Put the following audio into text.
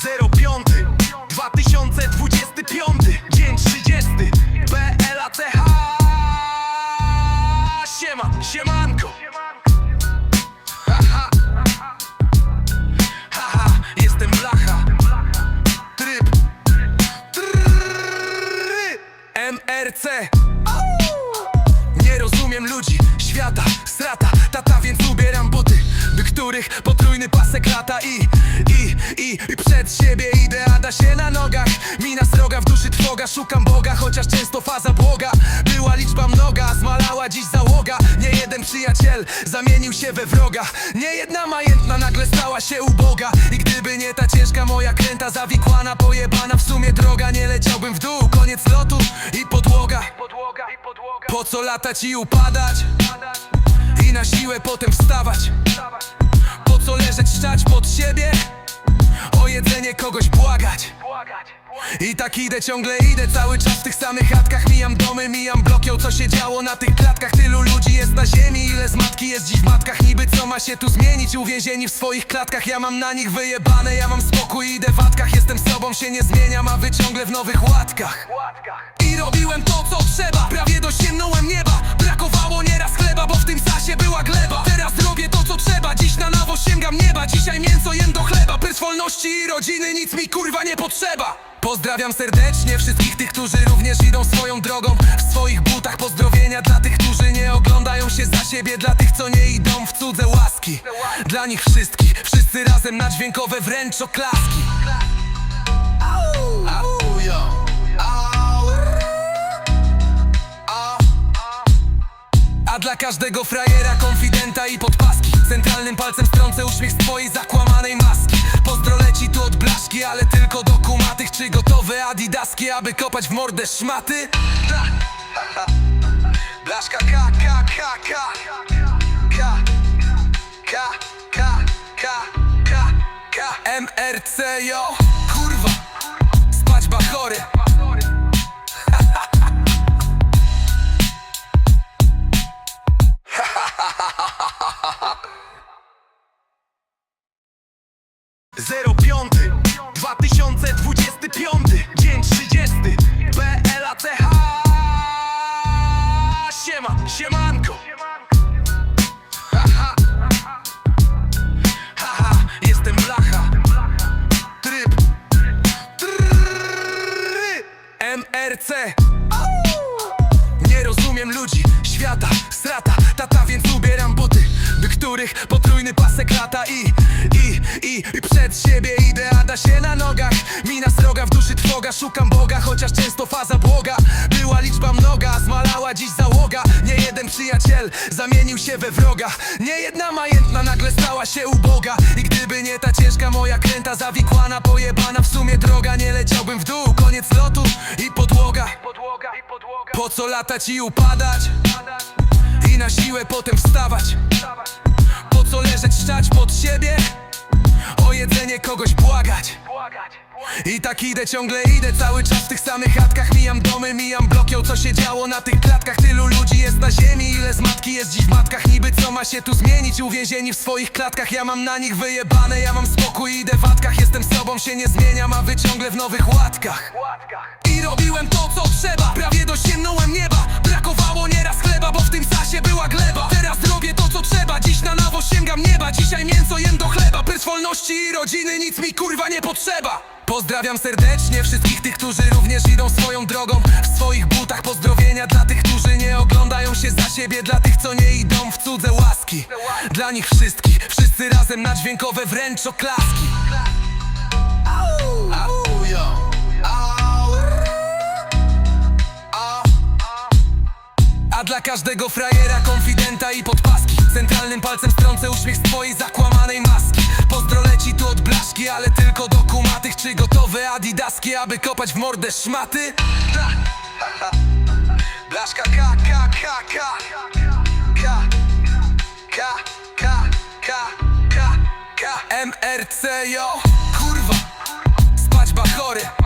05 2025 Dzień 30 BLACH Siema, siemanko. Haha Haha, jestem blacha. Tryb. Trrrry. MRC nie rozumiem ludzi, świata, strata. Tata, więc ubieram buty By których potrójny pasek lata I, i, i, i przed siebie idę A da się na nogach. Mina sroga, w duszy trwoga Szukam Boga, chociaż często faza błoga. Była liczba mnoga, zmalała dziś załoga. Nie jeden przyjaciel zamienił się we wroga. Nie jedna majętna nagle stała się uboga. I gdyby nie ta ciężka moja kręta Zawikłana, pojebana w sumie droga Nie leciałbym w dół, po co latać i upadać? I na siłę potem wstawać Po co leżeć, szczać pod siebie? O jedzenie kogoś błagać I tak idę, ciągle idę Cały czas w tych samych chatkach. Mijam domy, mijam O co się działo na tych klatkach? Tylu ludzi jest na ziemi Ile z matki jest dziś w matkach? Niby co ma się tu zmienić? Uwięzieni w swoich klatkach. Ja mam na nich wyjebane Ja mam spokój, idę w watkach Jestem sobą, się nie zmieniam A wy ciągle w nowych łatkach. I robiłem to co trzeba. Prawie dosięgnąłem nieba. Brakowało nieraz chleba, bo w tym sasie była gleba. Teraz robię to co trzeba. Dziś na nowo sięgam nieba. Dzisiaj mięso jem do chleba. Bez wolności i rodziny nic mi kurwa nie potrzeba Pozdrawiam serdecznie wszystkich tych, którzy również idą swoją drogą. W swoich butach pozdrowienia dla tych, którzy nie oglądają się za siebie Dla tych, co nie idą w cudze łaski. Dla nich wszystkich, wszyscy razem na dźwiękowe wręcz oklaski. A dla każdego frajera, konfidenta i podpaski. Centralnym palcem strącę uśmiech z twojej zakłamanej maski. Pozdro leci tu od blaszki, Czy gotowe adidaski, aby kopać w mordę szmaty? Blaszka K, K, K, K K, K, K, K, K, K MRC, yo. Kurwa Spać bachory Zero piąty 2025 Dzień 30 BLACH Siema, siemanko. Jestem blacha. Tryb. MRC nie rozumiem ludzi, świata, By których potrójny pasek lata I, i, i, i przed siebie idę A da się na nogach. Mina sroga, w duszy trwoga Szukam Boga, chociaż często faza błoga. Była liczba mnoga, zmalała dziś załoga. Nie jeden przyjaciel zamienił się we wroga. Nie jedna majętna nagle stała się uboga. I gdyby nie ta ciężka moja kręta Zawikłana, pojebana w sumie droga Nie leciałbym w dół, koniec lotu i podłoga. Po co latać i upadać? I na siłę potem wstawać co leżeć, szczać pod siebie? O jedzenie kogoś błagać. I tak idę, ciągle idę Cały czas w tych samych chatkach. Mijam domy, mijam O co się działo na tych klatkach. Tylu ludzi jest na ziemi Ile z matki jest dziś w matkach. Niby co ma się tu zmienić Uwięzieni w swoich klatkach. Ja mam na nich wyjebane Ja mam spokój, idę w watkach Jestem sobą, się nie zmieniam A wy ciągle w nowych łatkach. I robiłem to co trzeba. Prawie dosięgnąłem nieba. Brakowało nieraz wolności i rodziny nic mi kurwa nie potrzeba. Pozdrawiam serdecznie wszystkich tych, którzy również idą swoją drogą. W swoich butach pozdrowienia dla tych, którzy nie oglądają się za siebie Dla tych, co nie idą w cudze łaski. Dla nich wszystkich, wszyscy razem na dźwiękowe wręcz oklaski. Au. A dla każdego frajera, konfidenta i podpaski Centralnym palcem strącę uśmiech z twojej zakłamanej maski. Pozdro leci tu od blaszki, ale tylko do kumatych. Czy gotowe adidaski, aby kopać w mordę szmaty? Blaszka K, K, K, K K, K, K, K, K, K MRC, yo Kurwa Spać bachory